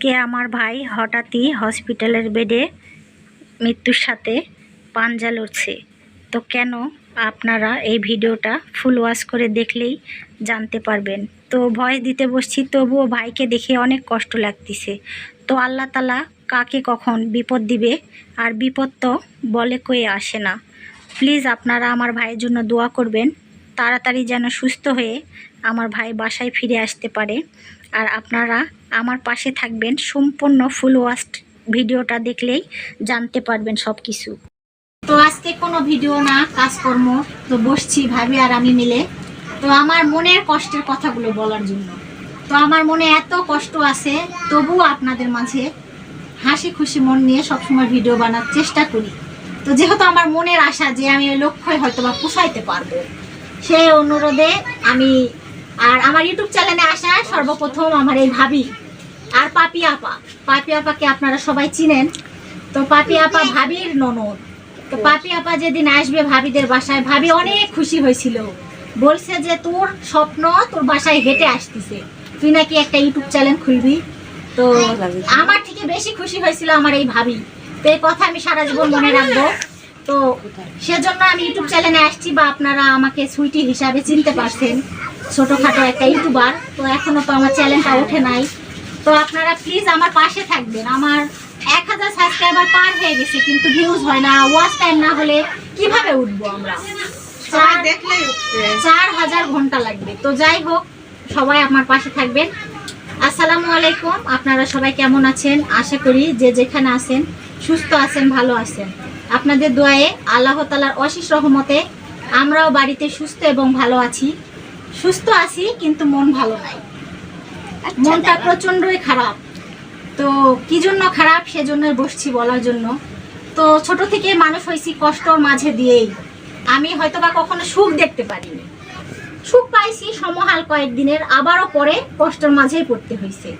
আজকে আমার ভাই হঠাৎই হসপিটালের বেডে মৃত্যুর সাথে পাঞ্জা লড়ছে। তো কেন আপনারা এই ভিডিওটা ফুল ওয়াশ করে দেখলেই জানতে পারবেন। তো ভয়েস দিতে বসছি, তবুও ভাইকে দেখে অনেক কষ্ট লাগতেছে। তো আল্লাহ তালা কাকে কখন বিপদ দিবে আর বিপদ তো বলে কয়ে আসে না। প্লিজ আপনারা আমার ভাইয়ের জন্য দোয়া করবেন। তাড়াতাড়ি যেন সুস্থ হয়ে আমার ভাই বাসায় ফিরে আসতে পারে। আর আপনারা আমার পাশে থাকবেন। সম্পূর্ণ ফুল ওয়াস্ট ভিডিওটা দেখলেই জানতে পারবেন সব কিছু তো আজকে কোনো ভিডিও না, কাজকর্ম। তো বসছি ভাবি আর আমি মিলে। তো আমার মনের কষ্টের কথাগুলো বলার জন্য। তো আমার মনে এত কষ্ট আছে, তবুও আপনাদের মাঝে হাসি খুশি মন নিয়ে সবসময় ভিডিও বানার চেষ্টা করি। তো যেহেতু আমার মনের আশা যে আমি ওই লক্ষ্যই হয়তো বা পুষাইতে পারব সেই অনুরোধে আমি আর আমার ইউটিউব চ্যানেলে আসা সর্বপ্রথম আমার এই ভাবি। আর পাপি আপা। পাপি আপাকে আপনারা সবাই চিনেন। তো পাপি আপা ভাবির ননদ। তো পাপি আপা যেদিন আসবে ভাবিদের বাসায়, ভাবি অনেক খুশি হয়েছিল। বলছে যে, তোর স্বপ্ন তোর বাসায় হেঁটে আসতেছে। তুই নাকি একটা ইউটিউব চ্যানেল খুলবি? তো আমার থেকে বেশি খুশি হয়েছিল আমার এই ভাবি। তো এই কথা আমি সারা জীবন মনে রাখব। তো সেজন্য আমি ইউটিউব চ্যানেলে আসছি বা আপনারা আমাকে সুইটি হিসাবে চিনতে পারছেন। ছোটখাটো একটা ইউটিউবার তো এখনও তো আমার চ্যানেলটা ওঠে নাই। তো আপনারা প্লিজ আমার পাশে থাকবেন। আমার এক হাজার সাবস্ক্রাইবার পার হয়ে গেছে কিন্তু ভিউজ হয় না। ওয়াচ টাইম না হলে কীভাবে উঠবো আমরা? চার হাজার ঘণ্টা লাগবে। তো যাই হোক সবাই আমার পাশে থাকবেন। আসসালামু আলাইকুম। আপনারা সবাই কেমন আছেন? আশা করি যে যেখানে আছেন সুস্থ আছেন ভালো আছেন। আপনাদের দোয়ায়ে আল্লাহ তালার অশেষ রহমতে আমরাও বাড়িতে সুস্থ এবং ভালো আছি। সুস্থ আছি কিন্তু মন ভালো নাই। মনটা প্রচণ্ডই খারাপ। তো কি জন্য খারাপ সেজন্য বসছি বলার জন্য। তো ছোট থেকে মানুষ হয়েছি কষ্টর মাঝে দিয়েই। আমি হয়তো বা কখনো সুখ দেখতে পারিনি। সুখ পাইছি সমহাল কয়েকদিনের আবারও পরে কষ্টের মাঝেই পড়তে হয়েছে।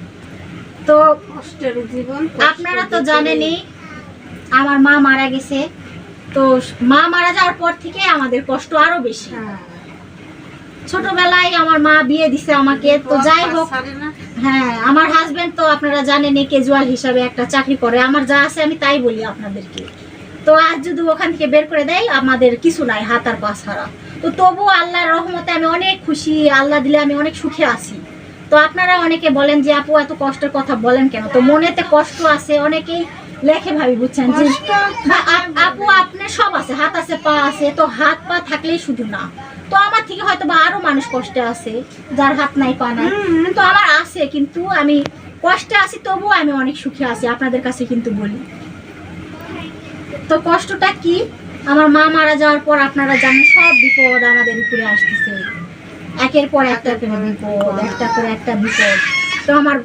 তো কষ্টের জীবন আপনারা তো জানেনই আমার মা মারা গেছে। তো মা মারা যাওয়ার পর থেকে আমাদের কষ্ট আরও বেশি। হ্যাঁ। ছোটবেলায় আমার মা বিয়ে দিছে আমাকে তো যাই হোক হ্যাঁ আমার হাজবেন্ড তো আপনারা জানেনই ক্যাজুয়াল হিসাবে একটা চাকরি করে আমার যা আছে আমি তাই বলি আপনাদেরকে। তো আজ যদি ওখান থেকে বের করে দেয় আমাদের কিছু নাই হাত আর পা ছাড়া। তো তবু আল্লাহর রহমতে আমি অনেক খুশি আল্লাহ দিলে আমি অনেক সুখে আছি। তো আপনারা অনেকে বলেন যে আপু এত কষ্টের কথা বলেন কেন? তো মনেতে কষ্ট আছে অনেকেই লেখে ভাবি বুঝছেন? যে আপু আপনার সব আছে হাত আছে পা আছে তো হাত পা থাকলেই শুধু না। তো আমার থেকে হয়তো বা আরও মানুষ কষ্টে আছে যার হাত নাই পা নাই। তো আমার আছে কিন্তু আমি কষ্টে আছি তবুও আমি অনেক সুখে আছি আপনাদের কাছে কিন্তু বলি। তো কষ্টটা কি? আমার মা মারা যাওয়ার পর আপনারা জানেন সব বিপদ আমাদের উপরে আসতেছে। একের পর একটা করে বিপদ। একটা করে একটা বিপদ। তো আমার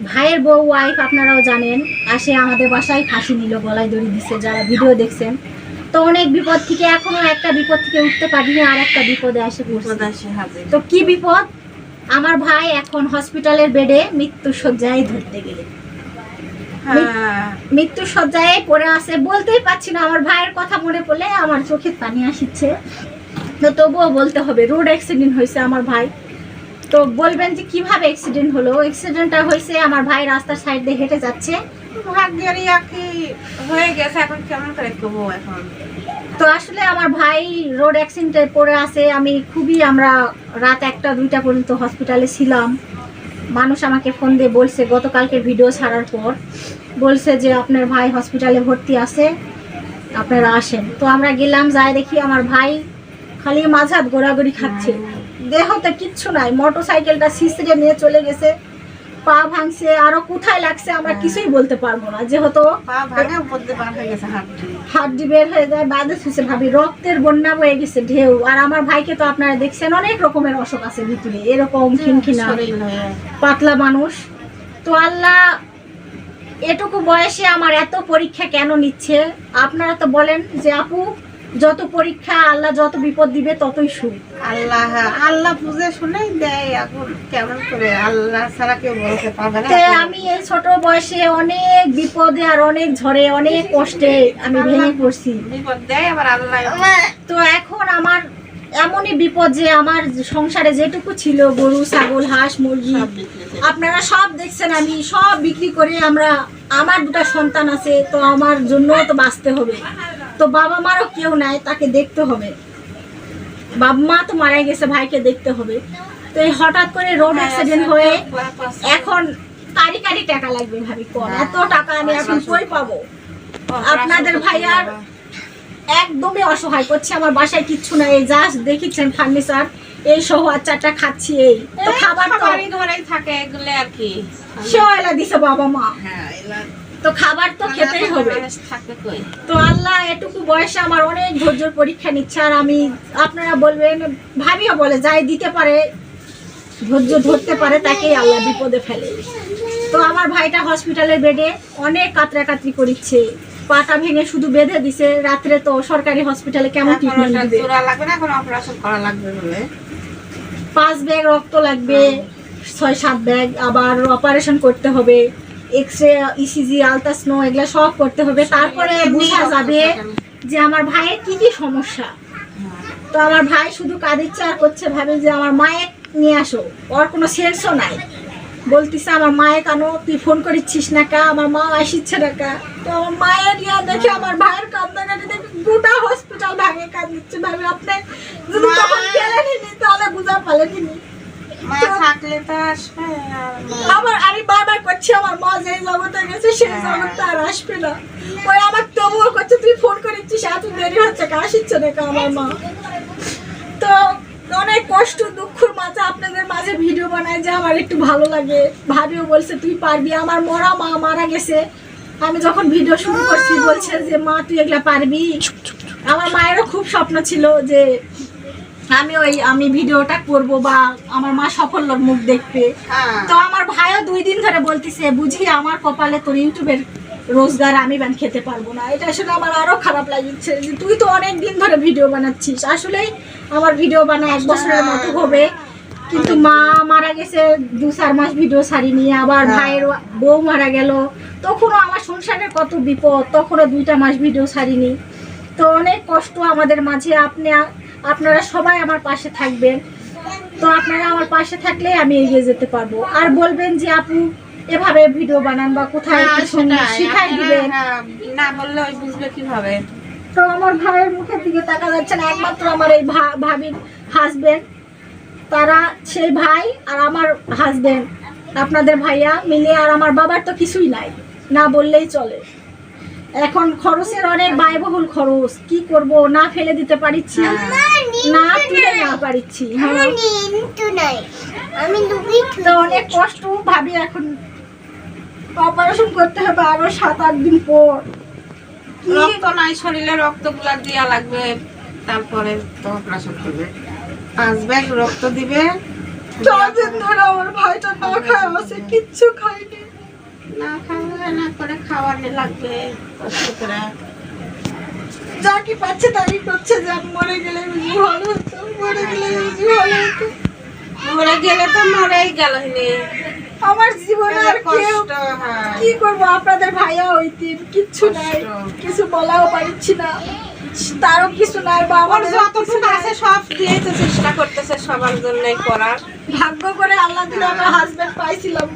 ভাইয়ের বউ ওয়াইফ আপনারাও জানেন আসে আমাদের বাসায় ফাঁসি নিল গলায় দড়ি দিছে যারা ভিডিও দেখছেন। তো অনেক বিপদ থেকে এখনও একটা বিপদ থেকে উঠতে পারিনি আর একটা বিপদে আসে তো কি বিপদ? আমার ভাই এখন হসপিটালের বেডে মৃত্যু শয্যায় ধরতে গেলে। হ্যাঁ। মৃত্যু শয্যায় পড়ে আছে বলতেই পারছি না আমার ভাইয়ের কথা মনে পড়লে আমার চোখে পানি আসছে। তো তবুও বলতে হবে রোড অ্যাক্সিডেন্ট হয়েছে আমার ভাই। তো বলবেন যে কীভাবে অ্যাক্সিডেন্ট হলো? অ্যাক্সিডেন্টটা হয়েছে আমার ভাই রাস্তার সাইড দিয়ে হেঁটে যাচ্ছে। ভাগ্যের ইয়া কি হয়ে গেছে এখন কেমন করে করব এখন? তো আসলে আমার ভাই রোড অ্যাক্সিডেন্টে পড়ে আছে। আমি খুবই আমরা রাত একটা দুইটা পর্যন্ত হসপিটালে ছিলাম। মানুষ আমাকে ফোন দিয়ে বলছে গতকালকে ভিডিও ছাড়ার পর। বলছে যে আপনার ভাই হসপিটালে ভর্তি আছে আপনারা আসেন। তো আমরা গেলাম যাই দেখি আমার ভাই খালি মাঝাত গোড়াগড়ি খাচ্ছে। দেহতে কিচ্ছু নাই মোটর সাইকেলটা সিসড়ে নিয়ে চলে গেছে পা ভাঙছে আরও কোথায় লাগছে আমরা কিছুই বলতে পারব না যেহেতু হয়ে হাড্ডি বের হয়ে যায় বাদে শুষে ভাবি রক্তের বন্যা বয়ে গেছে ঢেউ আর আমার ভাইকে তো আপনারা দেখছেন অনেক রকমের অসুখ আছে ভিতরে এরকম খিনখিনা পাতলা মানুষ। তো আল্লাহ এটুকু বয়সে আমার এত পরীক্ষা কেন নিচ্ছে? আপনারা তো বলেন যে আপু যত পরীক্ষা আল্লাহ যত বিপদ দিবে ততই সুখ আল্লাহ আল্লাহ বুঝে শুনেই দেয় এখন কেমন করে আল্লাহ ছাড়া কেউ বলতে পারবে না। আমি এই ছোট বয়সে অনেক বিপদে আর অনেক ঝড়ে অনেক কষ্টে আমি ভেঙে পড়ছি। বিপদ দেয় আবার আল্লাহ তো এখন আমার এমনই বিপদ যে আমার সংসারে যেটুকু ছিল গরু ছাগল হাঁস মুরগি। আপনারা সব দেখছেন আমি সব বিক্রি করে আমরা আমার দুটো সন্তান আছে তো আমার জন্য তো বাঁচতে হবে। তো বাবা মারও কেউ নাই তাকে দেখতে হবে। বাবা মা তো মারা গেছে ভাইকে দেখতে হবে। তো এই হঠাৎ করে রোড অ্যাক্সিডেন্ট হয়ে এখন কারি কারি টাকা লাগবে ভাবি কম এত টাকা আমি এখন কই পাবো? আপনাদের ভাইয়ার একদমই অসহায় করছে আমার বাসায় কিচ্ছু নাই। এই জাস্ট দেখিচ্ছেন ফার্নিচার এই সহ আর চারটা খাচ্ছি এই। তো খাবার তো খাবারই ঘরেই থাকে এগুলো আর কি। সেও এলা দিছে বাবা মা। হ্যাঁ এগুলা তো খাবার তো খেতেই হবে। তো। আল্লাহ এটুকু বয়সে আমার অনেক ধৈর্যের পরীক্ষা নিচ্ছে আর আমি আপনারা বলবেন ভাবিও বলে যাই দিতে পারে ধৈর্য ধরতে পারে তাকেই আল্লাহ বিপদে ফেলে। তো আমার ভাইটা হসপিটালের বেডে অনেক কাতরাকাতরি করিচ্ছে পাটা ভেঙে শুধু বেঁধে দিছে রাত্রে তো সরকারি হসপিটালে কেমন ট্রিটমেন্ট দিবে? লাগবে না এখন অপারেশন করা লাগবে বলে? পাঁচ ব্যাগ রক্ত লাগবে ছয় সাত ব্যাগ আবার অপারেশন করতে হবে। এক্স রে ইসিজি আলট্রাস্নো এগুলো সব করতে হবে। তারপরে বোঝা যাবে যে আমার ভাইয়ের কি কি সমস্যা। তো আমার ভাই শুধু কাঁদিচ্ছে আর করছে ভাবে যে আমার মায়ে নিয়ে আসো। ওর কোনো সেন্সও নাই। বলতিছে আমার মায়ে কেন তুই ফোন করিচ্ছিস না কা? আমার মা আসিচ্ছে না কা? তো আমার মায়ের নিয়ে দেখে আমার ভাইয়ের কান্দাকাটি দেখে গোটা হসপিটাল ভাঙে কাঁদিচ্ছে ভাবে আপনি যদি তখন গেলেনি তাহলে বুঝা পালেনি মা থাকলে তো আসবে আমার আমি বারবার করছি আমার মা যে জগতে গেছে সেই জগৎটা আর আসবে না। ওই আমার তবুও করছে তুই ফোন করেছিস এত দেরি হচ্ছে কা আসিচ্ছে না কা আমার মা? তো অনেক কষ্ট দুঃখের মাঝে আপনাদের মাঝে ভিডিও বানায় যে আমার একটু ভালো লাগে। ভাবিও বলছে তুই পারবি। আমার মরা মা মারা গেছে। আমি যখন ভিডিও শুরু করছি বলছে যে মা তুই এগুলা পারবি? আমার মায়েরও খুব স্বপ্ন ছিল যে আমি ওই আমি ভিডিওটা করব বা আমার মা সাফল্যর মুখ দেখবে হ্যাঁ। তো আমার ভাইও দুই দিন ধরে বলতেছে বুঝি আমার কপালে তোর ইউটিউবের রোজগার আমি ব্যান খেতে পারব না। এটা আসলে আমার আরও খারাপ লাগছে যে তুই তো অনেক দিন ধরে ভিডিও বানাচ্ছিস। আসলেই আমার ভিডিও বানা এক বছরের মতো হবে। কিন্তু মা মারা গেছে দু চার মাস ভিডিও ছাড়িনি। আবার হ্যাঁ। ভাইয়ের বউ মারা গেল। তখনও আমার সংসারের কত বিপদ তখনও দুইটা মাস ভিডিও ছাড়িনি। তো অনেক কষ্ট আমাদের মাঝে। আপনি আপনারা সবাই আমার পাশে থাকবেন। তো আপনারা আমার পাশে থাকলে আমি এগিয়ে যেতে পারব। আর বলবেন যে আপু এভাবে ভিডিও বানান বা কোথায় হ্যাঁ। শিখাই দিবেন। না বললে ওই বুঝবে কীভাবে? তো আমার ভাইয়ের মুখের দিকে তাকা যাচ্ছে না একমাত্র আমার এই ভাবির হাজবেন্ড তারা সেই ভাই আর আমার হাজবেন্ড আপনাদের ভাইয়া মিলে আর আমার বাবার তো কিছুই নাই। না বললেই চলে। এখন খরচের অনেক ব্যয়বহুল খরচ। কি করব? না ফেলে দিতে পারিচ্ছি না তুলে না পারিচ্ছি হ্যাঁ। তো অনেক কষ্ট ভাবি এখন অপারেশন করতে হবে আরও সাত আট দিন পর। কি? রক্ত নাই শরীরে রক্তগুলা দিয়া লাগবে। তারপরে তো অপারেশন করবে। পাঁচ ব্যাগ রক্ত দিবে। চার দিন ধরে আমার ভাইটা না খায় আছে কিচ্ছু খায়নি। না খাওয়া না করে খাওয়ানো লাগবে কষ্ট করে। যা কি পাচ্ছে তাই করছে যে মরে গেলে বুঝি ভালো হতো মরে গেলে বুঝি ভালো হতো মরে গেলে তো মরেই গেল আমার জীবনে আর কেউ কি করব? আপনাদের ভাইয়া হইতেন কিচ্ছু নাই কিছু বলাও পারছি না। তারও কিছু নাই বা আমার আমাদের যতটুকু। আছে সব দিয়েছে চেষ্টা করতেছে সবার জন্যই করার। ভাগ্য করে আল্লাহ দিলে আমার হাজবেন্ড পাইছিলাম।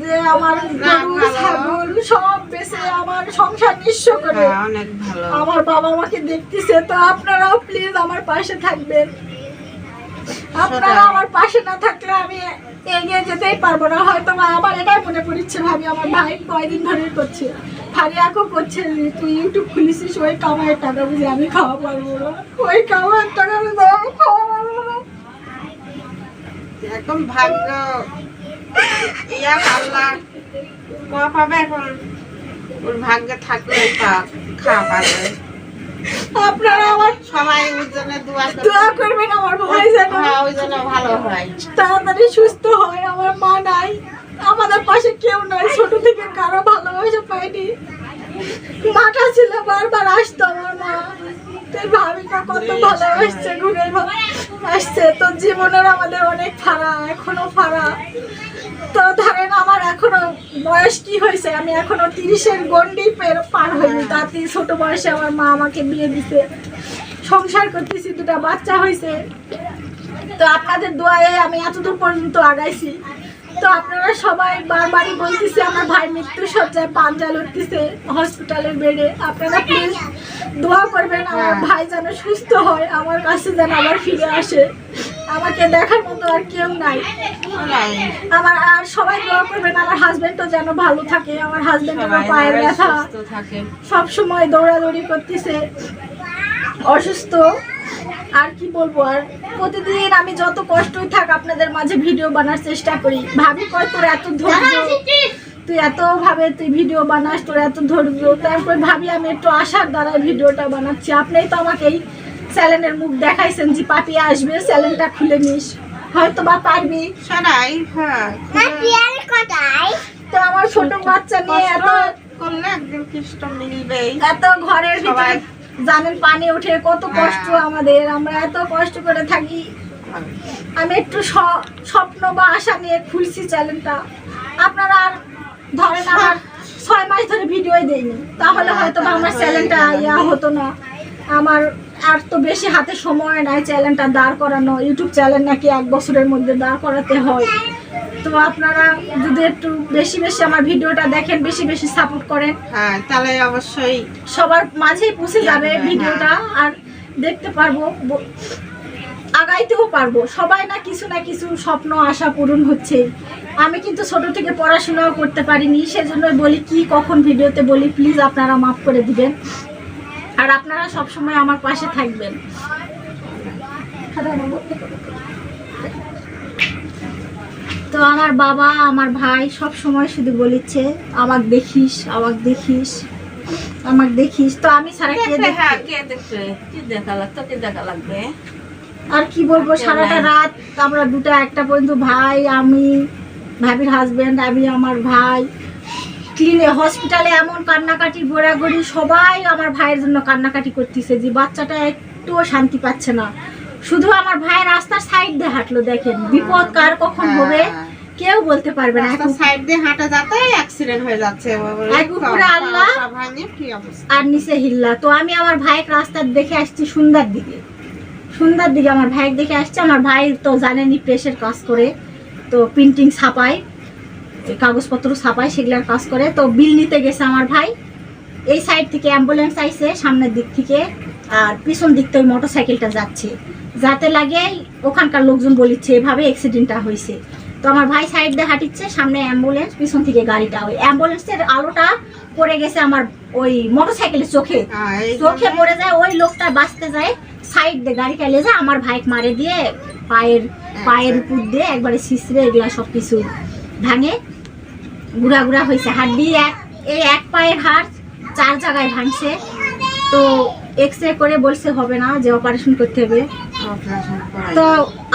যে আমার গরু ছাগল সব বেঁচে আমার সংসার নিঃস্ব করে। হ্যাঁ অনেক ভালো। আমার বাবা আমাকে দেখতেছে তো আপনারাও প্লিজ আমার পাশে থাকবেন। আপনারা আমার পাশে না থাকলে আমি এগিয়ে যেতেই পারব না। হয়তো আমার এটাই মনে পড়ছে ভাবি আমার ভাই কয়দিন ধরে করছে। ফারিয়াকেও করছে তুই ইউটিউব খুলেছিস ওই কামাইয়ের টাকা বুঝে আমি খাওয়া পারব না ওই কামাইয়ের টাকা আমি খাওয়া পারব না এখন ভাগ্য ইয়া আল্লাহ। কোয়া পাবে এখন? ওর ভাগ্যে থাকলে খাওয়া পাবে। আপনারা আমার সবাই ওর জন্য দোয়া দোয়া করবেন আমার ভাই যেন হ্যাঁ ওই জন্য ভালো হয়। তাড়াতাড়ি সুস্থ হয় আমার মা নাই। আমাদের পাশে কেউ নাই ছোট থেকে কারও ভালোবাসা পাইনি। মাটা ছিল বারবার আসতো আমার মা। তুই ভাবি না কত ভালোবাসছে ঘুরে আসছে। তো জীবনের আমাদের অনেক ফাড়া এখনও ফাড়া তো ধরেন আমার এখনও বয়স কি হয়েছে? আমি এখনও তিরিশের গন্ডি পের পার হইনি। তাতে ছোট বয়সে আমার মা আমাকে বিয়ে দিতে সংসার করতেছি দুটা বাচ্চা হয়েছে তো আপনাদের দোয়ায় আমি এতদূর পর্যন্ত আগাইছি। তো আপনারা সবাই বারবারই বলতেছে আমার ভাই মৃত্যু সজ্জায় পাঞ্জা লড়তেছে হসপিটালের বেডে। আপনারা প্লিজ দোয়া করবেন আমার ভাই যেন সুস্থ হয় আমার কাছে যেন আবার ফিরে আসে। আমাকে দেখার মতো আর কেউ নাই। আমার আর সবাই দোয়া করবেন আমার হাজবেন্ডও যেন ভালো থাকে আমার হাজবেন্ড আমার পায়ের ব্যথা। সব সময় দৌড়াদৌড়ি করতেছে অসুস্থ। আর কি বলব আর প্রতিদিন আমি যত কষ্টই থাক আপনাদের মাঝে ভিডিও বানার চেষ্টা করি। ভাবি কয় তোর এত ধৈর্য? তুই এত ভাবে তুই ভিডিও বানাস তোর এত ধৈর্য। তারপর ভাবি আমি একটু আশার দ্বারা ভিডিওটা বানাচ্ছি। আপনি তো আমাকে চ্যানেলের মুখ দেখাইছেন যে পাপি আসবে চ্যানেলটা খুলে নিস। হয়তো বা পারবি। সেটাই হ্যাঁ তো আমার ছোট বাচ্চা নিয়ে কষ্ট এত করলে একদিন কৃষ্ণ মিলবেই। এত ঘরের ভিতরে জানেন পানি ওঠে কত কষ্ট হ্যাঁ। আমাদের। আমরা এত কষ্ট করে থাকি। আমি একটু স্বপ্ন বা আশা নিয়ে খুলছি চ্যানেলটা আপনারা আর ধরেন আমার ছয় মাস ধরে ভিডিওই দেয়নি তাহলে হয়তো বা আমার চ্যানেলটা ইয়া হতো না। আমার আর তো বেশি হাতে সময় নাই চ্যানেলটা দাঁড় করানো ইউটিউব চ্যানেল নাকি এক বছরের মধ্যে দাঁড় করাতে হয়। তো আপনারা যদি একটু বেশি বেশি আমার ভিডিওটা দেখেন বেশি বেশি সাপোর্ট করেন। হ্যাঁ তাহলে অবশ্যই সবার মাঝেই পৌঁছে যাবে হ্যাঁ। ভিডিওটা আর দেখতে পারব আগাইতেও পারব। সবাই না কিছু না কিছু স্বপ্ন আশা পূরণ হচ্ছে। আমি কিন্তু ছোট থেকে পড়াশোনাও করতে পারিনি সেজন্য বলি কি কখন ভিডিওতে বলি প্লিজ আপনারা মাফ করে দিবেন। আর আপনারা সবসময় আমার পাশে থাকবেন। তো আমার বাবা আমার ভাই সব সময় শুধু বলিচ্ছে আমাকে দেখিস আমাকে দেখিস আমাকে দেখিস। তো আমি সারা কে দেখবে হ্যাঁ কে কি দেখা লাগবে? তোকে দেখা লাগবে। আর কি বলব সারাটা রাত আমরা দুটা একটা পর্যন্ত ভাই আমি ভাবির হাজবেন্ড আমি আমার ভাই। ক্লিনে হসপিটালে এমন কান্নাকাটি গোড়াগড়ি সবাই আমার ভাইয়ের জন্য কান্নাকাটি করতেছে যে বাচ্চাটা একটুও শান্তি পাচ্ছে না। শুধু আমার ভাই রাস্তার সাইড দিয়ে হাঁটলো দেখেন বিপদ কার কখন হবে কেউ বলতে পারবে না। এখন সাইড দিয়ে হাঁটা যাতে অ্যাক্সিডেন্ট হয়ে যাচ্ছে এক উপরে আল্লাহ। আর নিচে হিল্লা। তো আমি আমার ভাইকে রাস্তার দেখে আসছি সুন্দর দিকে। সুন্দর দিকে আমার ভাইকে দেখে আসছে। আমার ভাই তো জানেনি প্রেসের কাজ করে তো প্রিন্টিং ছাপায়। কাগজপত্র ছাপায় সেগুলার কাজ করে। তো বিল নিতে গেছে আমার ভাই। এই সাইড থেকে অ্যাম্বুলেন্স আইছে সামনের দিক থেকে। আর পিছন দিক থেকে মোটর সাইকেলটা যাচ্ছে। যাতে লাগে ওখানকার লোকজন বলিচ্ছে এভাবে অ্যাক্সিডেন্টটা হয়েছে তো আমার ভাই সাইড দিয়ে হাঁটিচ্ছে সামনে অ্যাম্বুলেন্স পিছন থেকে গাড়িটা ওই অ্যাম্বুলেন্সের আলোটা পড়ে গেছে আমার ওই মোটর সাইকেলের চোখে চোখে পড়ে যায় ওই লোকটা বাঁচতে যায় সাইড দিয়ে গাড়ি চালিয়ে যায় আমার ভাইক মারে দিয়ে পায়ের পায়ের উপর দিয়ে একবারে শিশরে এগুলা সব কিছু ভাঙে। গুড়া গুড়া হয়েছে। হাড্ডি এক এই এক পায়ের হাড় চার জায়গায় ভাঙছে। তো এক্স রে করে বলছে হবে না যে অপারেশন করতে হবে। তো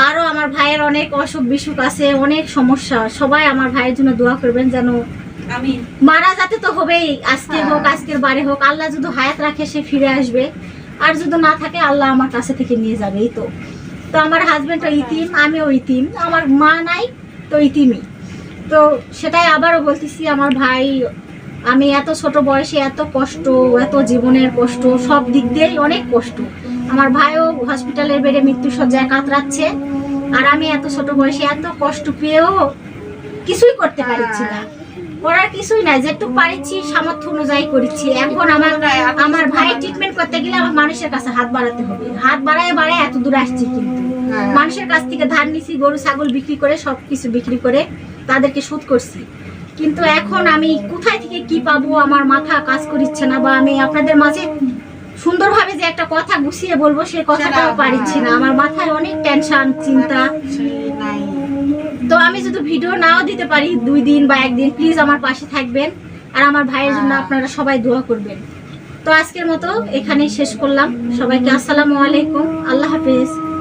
আরও আমার ভাইয়ের অনেক অসুখ বিসুখ আছে অনেক সমস্যা। সবাই আমার ভাইয়ের জন্য দোয়া করবেন যেন আমি মারা যাতে তো হবেই আজকে হ্যাঁ। হোক আজকের বারে হোক। আল্লাহ যদি হায়াত রাখে সে ফিরে আসবে। আর যদি না থাকে আল্লাহ আমার কাছে থেকে নিয়ে যাবে এই তো। তো আমার হাজবেন্ডও ইতিম আমিও ইতিম। আমার মা নাই তো ইতিমই। তো সেটাই আবারও বলতেছি আমার ভাই আমি এত ছোট বয়সে এত কষ্ট এত জীবনের কষ্ট সব দিক দিয়েই অনেক কষ্ট। আমার ভাইও হসপিটালের বেডে মৃত্যু সজ্জায় কাতরাচ্ছে আর আমি এত ছোট বয়সে এত কষ্ট পেয়েও কিছুই করতে পারছি না। করার কিছুই নাই যেটুকু পারিছি সামর্থ্য অনুযায়ী করেছি। এখন আমার আমার ভাই ট্রিটমেন্ট করতে গেলে আমার মানুষের কাছে হাত বাড়াতে হবে। হাত বাড়ায় বাড়ায় এত দূর আসছি কিন্তু। হ্যাঁ। মানুষের কাছ থেকে ধান নিছি গরু ছাগল বিক্রি করে সব কিছু বিক্রি করে তাদেরকে শোধ করছি। কিন্তু এখন আমি কোথায় থেকে কি পাবো আমার মাথা কাজ করিচ্ছে না বা আমি আপনাদের মাঝে সুন্দরভাবে যে একটা কথা গুছিয়ে বলব সে কথাটাও পারিছি না। আমার মাথায় অনেক টেনশন চিন্তা। তো আমি যদি ভিডিও নাও দিতে পারি দুই দিন বা একদিন প্লিজ আমার পাশে থাকবেন। আর আমার ভাইয়ের জন্য হ্যাঁ। আপনারা সবাই দোয়া করবেন। তো আজকের মতো এখানেই শেষ করলাম। সবাইকে আসসালামু আলাইকুম। আল্লাহ হাফিজ।